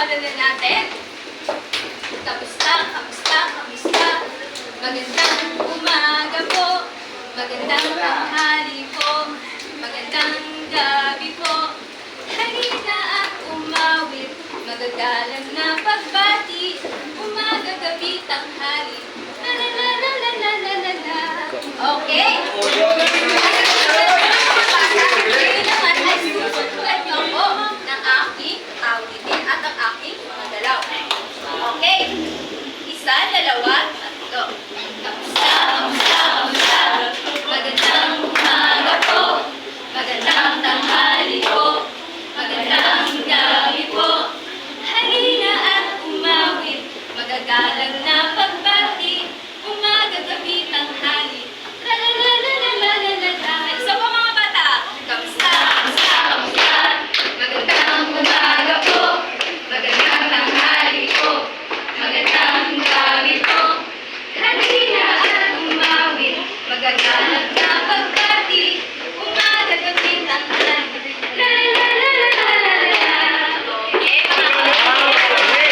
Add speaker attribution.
Speaker 1: ano na natin. Kamusta, kamusta, kamusta. Magandang umaga po. Magandang tanghali po. Magandang gabi po. Halina at umawit. Magagalang na pagbati. Umaga, gabi, tanghali. La la la la la la la la. Okay? Oh, Okay. Isa, dalawa, tatlo. Kamusta, kamusta, kamusta. Magandang umaga po. Magandang tanghali po. Magandang gabi po. Halina at umawit. Magagalang